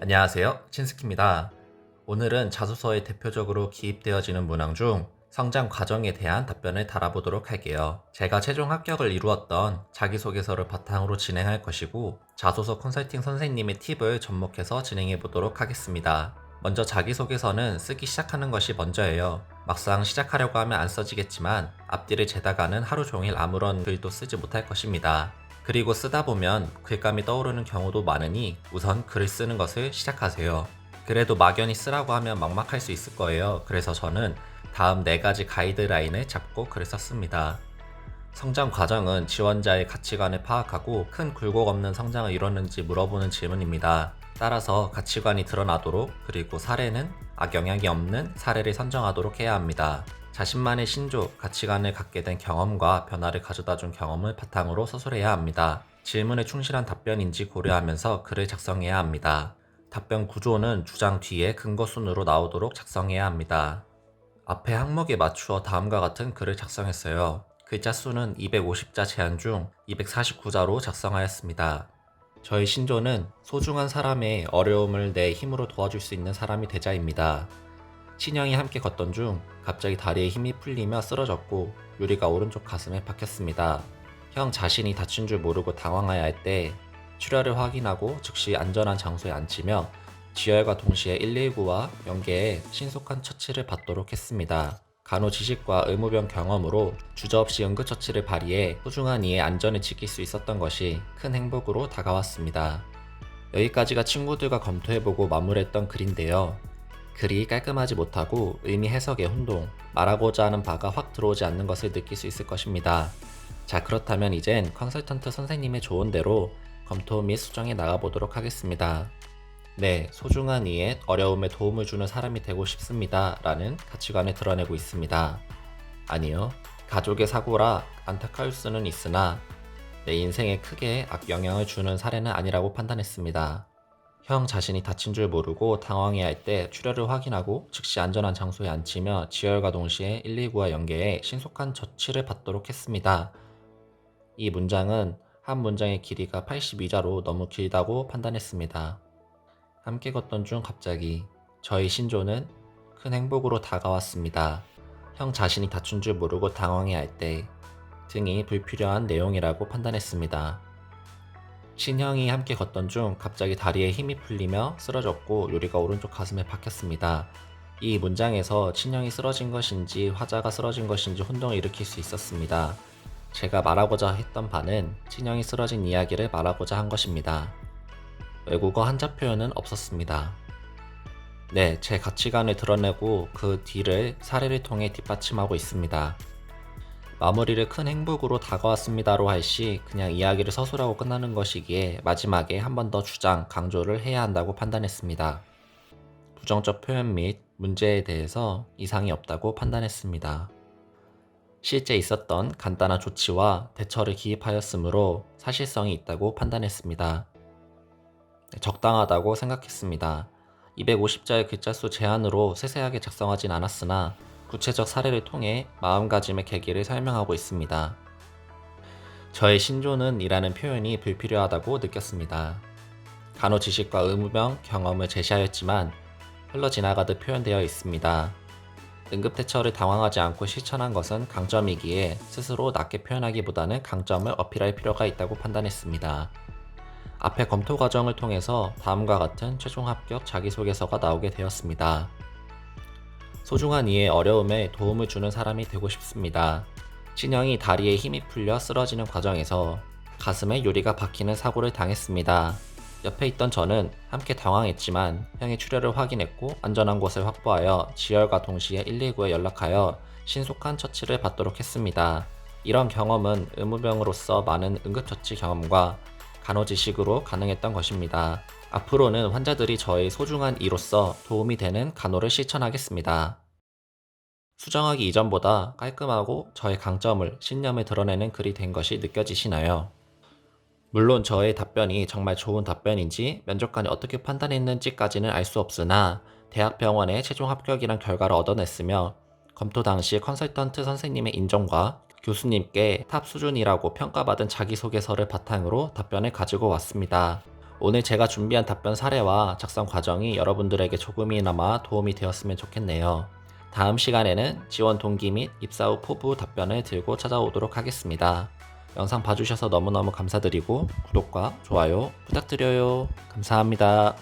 안녕하세요. 친스키입니다. 오늘은 자소서에 대표적으로 기입되어지는 문항 중 성장 과정에 대한 답변을 달아보도록 할게요. 제가 최종 합격을 이루었던 자기소개서를 바탕으로 진행할 것이고 자소서 컨설팅 선생님의 팁을 접목해서 진행해 보도록 하겠습니다. 먼저 자기소개서는 쓰기 시작하는 것이 먼저예요. 막상 시작하려고 하면 안 써지겠지만 앞뒤를 재다가는 하루 종일 아무런 글도 쓰지 못할 것입니다. 그리고 쓰다 보면 글감이 떠오르는 경우도 많으니 우선 글을 쓰는 것을 시작하세요. 그래도 막연히 쓰라고 하면 막막할 수 있을 거예요. 그래서 저는 다음 네 가지 가이드라인을 잡고 글을 썼습니다. 성장 과정은 지원자의 가치관을 파악하고 큰 굴곡 없는 성장을 이뤘는지 물어보는 질문입니다. 따라서 가치관이 드러나도록 그리고 사례는 악영향이 없는 사례를 선정하도록 해야 합니다. 자신만의 신조, 가치관을 갖게 된 경험과 변화를 가져다 준 경험을 바탕으로 서술해야 합니다. 질문에 충실한 답변인지 고려하면서 글을 작성해야 합니다. 답변 구조는 주장 뒤에 근거 순으로 나오도록 작성해야 합니다. 앞에 항목에 맞추어 다음과 같은 글을 작성했어요. 글자 수는 250자 제한 중 249자로 작성하였습니다. 저희 신조는 소중한 사람의 어려움을 내 힘으로 도와줄 수 있는 사람이 되자입니다. 친형이 함께 걷던 중 갑자기 다리에 힘이 풀리며 쓰러졌고 유리가 오른쪽 가슴에 박혔습니다. 형 자신이 다친 줄 모르고 당황해야 할때 출혈을 확인하고 즉시 안전한 장소에 앉히며 지혈과 동시에 119와 연계해 신속한 처치를 받도록 했습니다. 간호 지식과 의무병 경험으로 주저없이 응급처치를 발휘해 소중한 이의 안전을 지킬 수 있었던 것이 큰 행복으로 다가왔습니다. 여기까지가 친구들과 검토해보고 마무리했던 글인데요. 글이 깔끔하지 못하고 의미 해석의 혼동, 말하고자 하는 바가 확 들어오지 않는 것을 느낄 수 있을 것입니다. 자, 그렇다면 이젠 컨설턴트 선생님의 조언대로 검토 및 수정해 나가보도록 하겠습니다. 네, 소중한 이의 어려움에 도움을 주는 사람이 되고 싶습니다. 라는 가치관을 드러내고 있습니다. 아니요. 가족의 사고라 안타까울 수는 있으나 내 인생에 크게 악영향을 주는 사례는 아니라고 판단했습니다. 형 자신이 다친 줄 모르고 당황해 할 때 출혈을 확인하고 즉시 안전한 장소에 앉히며 지혈과 동시에 119와 연계해 신속한 처치를 받도록 했습니다. 이 문장은 한 문장의 길이가 82자로 너무 길다고 판단했습니다. 함께 걷던 중 갑자기 저희 신조는 큰 행복으로 다가왔습니다. 형 자신이 다친 줄 모르고 당황해 할 때 등이 불필요한 내용이라고 판단했습니다. 친형이 함께 걷던 중 갑자기 다리에 힘이 풀리며 쓰러졌고 요리가 오른쪽 가슴에 박혔습니다. 이 문장에서 친형이 쓰러진 것인지 화자가 쓰러진 것인지 혼동을 일으킬 수 있었습니다. 제가 말하고자 했던 바는 친형이 쓰러진 이야기를 말하고자 한 것입니다. 외국어 한자 표현은 없었습니다. 네, 제 가치관을 드러내고 그 뒤를 사례를 통해 뒷받침하고 있습니다. 마무리를 큰 행복으로 다가왔습니다로 할 시 그냥 이야기를 서술하고 끝나는 것이기에 마지막에 한 번 더 주장, 강조를 해야 한다고 판단했습니다. 부정적 표현 및 문제에 대해서 이상이 없다고 판단했습니다. 실제 있었던 간단한 조치와 대처를 기입하였으므로 사실성이 있다고 판단했습니다. 네, 적당하다고 생각했습니다. 250자의 글자 수 제한으로 세세하게 작성하진 않았으나 구체적 사례를 통해 마음가짐의 계기를 설명하고 있습니다. 저의 신조는 이라는 표현이 불필요하다고 느꼈습니다. 간호 지식과 의무병 경험을 제시하였지만 흘러 지나가듯 표현되어 있습니다. 응급 대처를 당황하지 않고 실천한 것은 강점이기에 스스로 낮게 표현하기보다는 강점을 어필할 필요가 있다고 판단했습니다. 앞에 검토 과정을 통해서 다음과 같은 최종 합격 자기소개서가 나오게 되었습니다. 소중한 이의 어려움에 도움을 주는 사람이 되고 싶습니다. 신형이 다리에 힘이 풀려 쓰러지는 과정에서 가슴에 유리가 박히는 사고를 당했습니다. 옆에 있던 저는 함께 당황했지만 형의 출혈을 확인했고 안전한 곳을 확보하여 지혈과 동시에 119에 연락하여 신속한 처치를 받도록 했습니다. 이런 경험은 의무병으로서 많은 응급처치 경험과 간호 지식으로 가능했던 것입니다. 앞으로는 환자들이 저의 소중한 이로서 도움이 되는 간호를 실천하겠습니다. 수정하기 이전보다 깔끔하고 저의 강점을 신념을 드러내는 글이 된 것이 느껴지시나요? 물론 저의 답변이 정말 좋은 답변인지 면접관이 어떻게 판단했는지까지는 알 수 없으나 대학병원의 최종 합격이란 결과를 얻어냈으며 검토 당시 컨설턴트 선생님의 인정과 교수님께 탑 수준이라고 평가받은 자기소개서를 바탕으로 답변을 가지고 왔습니다. 오늘 제가 준비한 답변 사례와 작성 과정이 여러분들에게 조금이나마 도움이 되었으면 좋겠네요. 다음 시간에는 지원 동기 및 입사 후 포부 답변을 들고 찾아오도록 하겠습니다. 영상 봐주셔서 너무너무 감사드리고 구독과 좋아요 부탁드려요. 감사합니다.